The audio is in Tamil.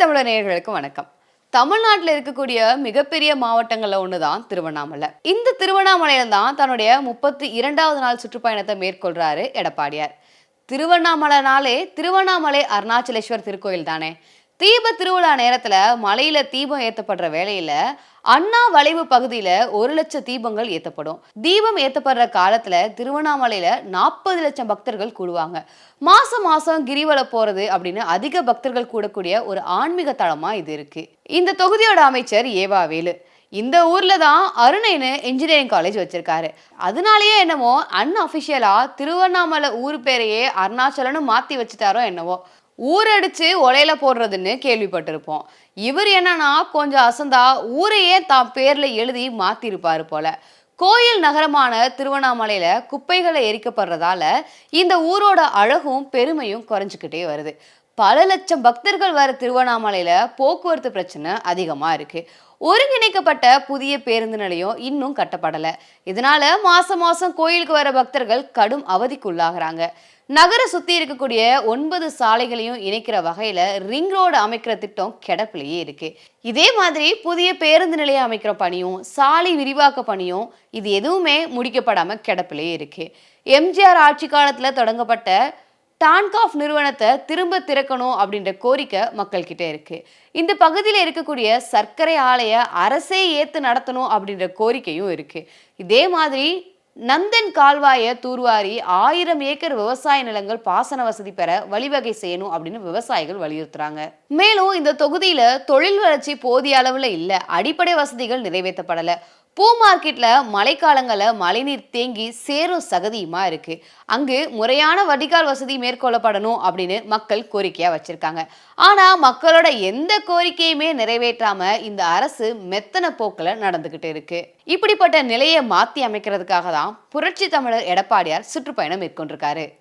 தமிழர் நேயர்களுக்கு வணக்கம். தமிழ்நாட்டில் இருக்கக்கூடிய மிகப்பெரிய மாவட்டங்கள்ல ஒன்று தான் திருவண்ணாமலை. இந்த திருவண்ணாமலையில தான் தன்னுடைய முப்பத்தி இரண்டாவது நாள் சுற்றுப்பயணத்தை மேற்கொள்றாரு எடப்பாடியார். திருவண்ணாமலைனாலே திருவண்ணாமலை அருணாச்சலேஸ்வர் திருக்கோயில் தானே தீப திருவிழா நேரத்துல மலையில தீபம் ஏத்தப்படுற வேலையில அண்ணா வளைவு பகுதியில ஒரு லட்சம் தீபங்கள் ஏத்தப்படும். தீபம் ஏத்தப்படுற காலத்துல திருவண்ணாமலையில நாற்பது லட்சம் பக்தர்கள் கூடுவாங்க. மாசம் மாசம் கிரிவல போறது அப்படின்னு அதிக பக்தர்கள் கூடக்கூடிய ஒரு ஆன்மீக தளமா இது இருக்கு. இந்த தொகுதியோட அமைச்சர் ஏவாவேலு இந்த ஊர்ல தான் அருணைன்னு இன்ஜினியரிங் காலேஜ் வச்சிருக்காரு. அதனாலயே என்னவோ அன்அஃபிஷியலா திருவண்ணாமலை ஊர் பேரையே அருணாச்சலன்னு மாத்தி வச்சுட்டாரோ என்னவோ. ஊரடிச்சு ஒலையில போடுறதுன்னு கேள்விப்பட்டிருப்போம். இவர் என்னன்னா கொஞ்சம் அசந்தா ஊரையே தான் பேர்ல எழுதி மாத்திருப்பாரு போல. கோயில் நகரமான திருவண்ணாமலையில குப்பைகளை எரிக்கப்படுறதால இந்த ஊரோட அழகும் பெருமையும் குறைஞ்சிக்கிட்டே வருது. பல லட்சம் பக்தர்கள் வர திருவண்ணாமலையில் போக்குவரத்து பிரச்சனை அதிகமாக இருக்குது ஒருங்கிணைக்கப்பட்ட புதிய பேருந்து நிலையம் இன்னும் கட்டப்படலை. இதனால மாசம் மாசம் கோயிலுக்கு வர பக்தர்கள் கடும் அவதிக்குள்ளாகிறாங்க. நகர சுத்தி இருக்கக்கூடிய ஒன்பது சாலைகளையும் இணைக்கிற வகையில ரிங் ரோடு அமைக்கிற திட்டம் கிடப்பிலேயே இருக்கு. இதே மாதிரி புதிய பேருந்து நிலையம் அமைக்கிற பணியும் சாலை விரிவாக்க பணியும் இது எதுவுமே முடிக்கப்படாம கிடப்பிலேயே இருக்கு. எம்ஜிஆர் ஆட்சி காலத்துல தொடங்கப்பட்ட டான்காஃப் நிறுவனத்தை திரும்ப திறக்கணும் அப்படின்ற கோரிக்கை மக்கள்கிட்ட இருக்கு. இந்த பகுதியில் இருக்கக்கூடிய சர்க்கரை ஆலைய அரசே ஏத்து நடத்தணும் அப்படின்ற கோரிக்கையும் இருக்கு. இதே மாதிரி நந்தன் கால்வாயை தூர்வாரி ஆயிரம் ஏக்கர் விவசாய நிலங்கள் பாசன வசதி பெற வழிவகை செய்யணும் அப்படின்னு விவசாயிகள் வலியுறுத்துறாங்க. மேலும் இந்த தொகுதியில தொழில் வளர்ச்சி போதிய அளவுல இல்ல. அடிப்படை வசதிகள் நிறைவேற்றப்படல. பூ மார்க்கெட்டில் மழைக்காலங்களில் மழைநீர் தேங்கி சேரும் சகதியுமா இருக்கு? அங்கு முறையான வடிகால் வசதி மேற்கொள்ளப்படணும் அப்படின்னு மக்கள் கோரிக்கையாக வச்சிருக்காங்க. ஆனால் மக்களோட எந்த கோரிக்கையுமே நிறைவேற்றாம இந்த அரசு மெத்தன போக்கில் நடந்துக்கிட்டு இருக்கு. இப்படிப்பட்ட நிலையை மாற்றி அமைக்கிறதுக்காக தான் புரட்சி தமிழர் எடப்பாடியார் சுற்றுப்பயணம் மேற்கொண்டிருக்காரு.